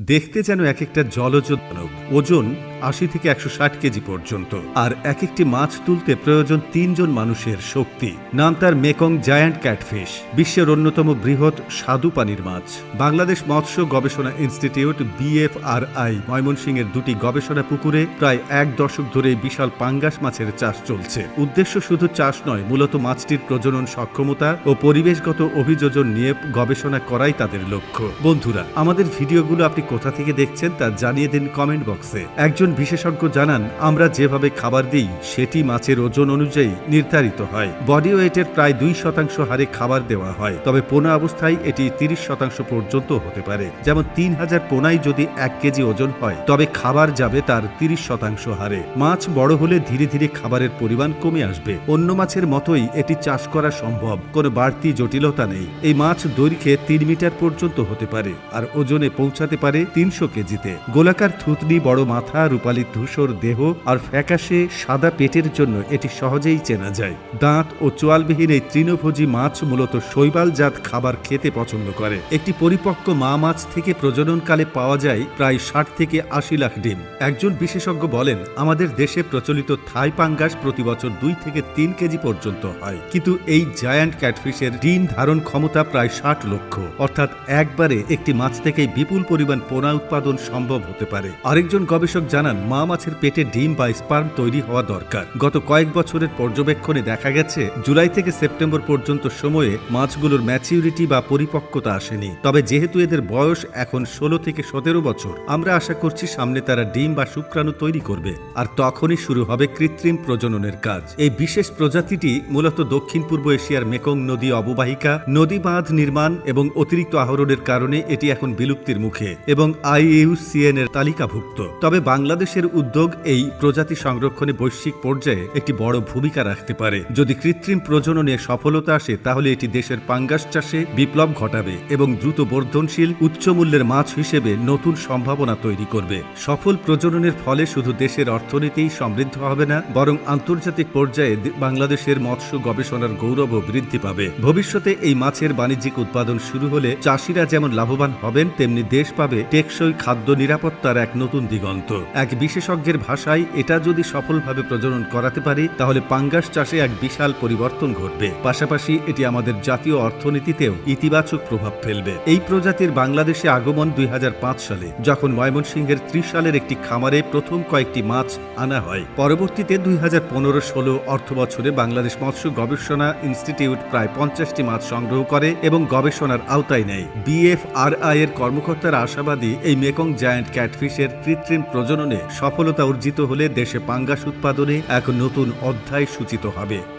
দেখতে যেন এক একটা জলজ দানব। ওজন আশি থেকে একশো ষাট কেজি পর্যন্ত। আর এক একটি মাছ তুলতে প্রয়োজন তিনজন মানুষের শক্তি। নাম তার মেকং জায়ান্ট ক্যাটফিশ, বিশ্বের অন্যতম বৃহৎ স্বাদু পানির মাছ। বাংলাদেশ মৎস্য গবেষণা ইনস্টিটিউট, বিএফআরআই, ময়মনসিংহের দুটি গবেষণা পুকুরে প্রায় এক দশক ধরে বিশাল পাঙ্গাস মাছের চাষ চলছে। উদ্দেশ্য শুধু চাষ নয়, মূলত মাছটির প্রজনন সক্ষমতা ও পরিবেশগত অভিযোজন নিয়ে গবেষণা করাই তাদের লক্ষ্য। বন্ধুরা, আমাদের ভিডিওগুলো আপনি কোথা থেকে দেখছেন তা জানিয়ে দিন কমেন্ট বক্সে। একজন বিশেষজ্ঞ জানান, আমরা যেভাবে খাবার দিই, সেটি মাছের ওজন অনুযায়ী নির্ধারিত হয়। বডি ওয়েটের প্রায় দুই শতাংশ হারে খাবার দেওয়া হয়, তবে পোনা অবস্থায় এটি তিরিশ শতাংশ পর্যন্ত হতে পারে। যেমন তিন হাজার পোনাই যদি এক কেজি ওজন হয়, তবে খাবার যাবে তার তিরিশ শতাংশ হারে। মাছ বড় হলে ধীরে ধীরে খাবারের পরিমাণ কমে আসবে। অন্য মাছের মতোই এটি চাষ করা সম্ভব, কোনো বাড়তি জটিলতা নেই। এই মাছ দৈর্ঘ্যে তিন মিটার পর্যন্ত হতে পারে, আর ওজনে পৌঁছাতে পারে তিনশো কেজিতে। গোলাকার থুতনি, বড় মাথা রূপালী ধূসর দেহ আর ফ্যাকাশে সাদা পেটের জন্য এটি সহজেই চেনা যায়। দাঁত ও চোয়ালবিহীন এই তৃণভোজী মাছ মূলত শৈবালজাত খাবার খেতে পছন্দ করে। একটি পরিপক্ক মা মাছ থেকে প্রজননকালে পাওয়া যায় প্রায় ষাট থেকে আশি লাখ ডিম। একজন বিশেষজ্ঞ বলেন, আমাদের দেশে প্রচলিত থাই পাঙ্গাস প্রতি বছর দুই থেকে তিন কেজি পর্যন্ত হয়। কিন্তু এই জায়ান্ট ক্যাটফিশের ডিম ধারণ ক্ষমতা প্রায় ষাট লক্ষ। অর্থাৎ একবারে একটি মাছ থেকেই বিপুল পরিমাণ পোনা উৎপাদন সম্ভব হতে পারে। আরেকজন গবেষক জানান মা মাছের পেটে ডিম বা স্পার্ম তৈরি হওয়া দরকার। গত কয়েক বছরের পর্যবেক্ষণে দেখা গেছে, জুলাই থেকে সেপ্টেম্বর পর্যন্ত সময়ে মাছগুলোর ম্যাচিউরিটি বা পরিপক্কতা আসেনি। তবে যেহেতু এদের বয়স এখন ষোলো থেকে সতেরো বছর, আমরা আশা করছি সামনে তারা ডিম বা শুক্রাণু তৈরি করবে। আর তখনই শুরু হবে কৃত্রিম প্রজননের কাজ। এই বিশেষ প্রজাতিটি মূলত দক্ষিণ পূর্ব এশিয়ার মেকং নদী অববাহিকা, নদী বাঁধ নির্মাণ এবং অতিরিক্ত আহরণের কারণে এটি এখন বিলুপ্তির মুখে এবং আইইউসিএন এর তালিকাভুক্ত। তবে বাংলাদেশের উদ্যোগ এই প্রজাতি সংরক্ষণে বৈশ্বিক পর্যায়ে একটি বড় ভূমিকা রাখতে পারে। যদি কৃত্রিম প্রজননে সফলতা আসে, তাহলে এটি দেশের পাঙ্গাস চাষে বিপ্লব ঘটাবে এবং দ্রুত বর্ধনশীল, উচ্চ মূল্যের মাছ হিসেবে নতুন সম্ভাবনা তৈরি করবে। সফল প্রজননের ফলে শুধু দেশের অর্থনীতিই সমৃদ্ধ হবে না, বরং আন্তর্জাতিক পর্যায়ে বাংলাদেশের মৎস্য গবেষণার গৌরবও বৃদ্ধি পাবে। ভবিষ্যতে এই মাছের বাণিজ্যিক উৎপাদন শুরু হলে চাষিরা যেমন লাভবান হবেন, তেমনি দেশ পাবে টেকসই খাদ্য নিরাপত্তার এক নতুন দিগন্ত। এক বিশেষজ্ঞের ভাষায় এটা যদি সফলভাবে প্রজনন করাতে পারে, তাহলে পাঙ্গাস চাষে এক বিশাল পরিবর্তন ঘটবে। পাশাপাশি এটি আমাদের জাতীয় অর্থনীতিতেও ইতিবাচক প্রভাব ফেলবে। এই প্রজাতির বাংলাদেশে আগমন দুই হাজার পাঁচ সালে, যখন ময়মনসিংহের ত্রিশ সালের একটি খামারে প্রথম কয়েকটি মাছ আনা হয়। পরবর্তীতে দুই হাজার পনেরো ষোলো অর্থ বছরে বাংলাদেশ মৎস্য গবেষণা ইনস্টিটিউট প্রায় পঞ্চাশটি মাছ সংগ্রহ করে এবং গবেষণার আওতায় নেয়। বিএফআরআই এর কর্মকর্তারা আশাবাদী এই মেকং জায়ান্ট ক্যাটফিশের কৃত্রিম প্রজননে সফলতা অর্জিত হলে দেশে পাঙ্গাস উৎপাদনে এক নতুন অধ্যায় সূচিত হবে।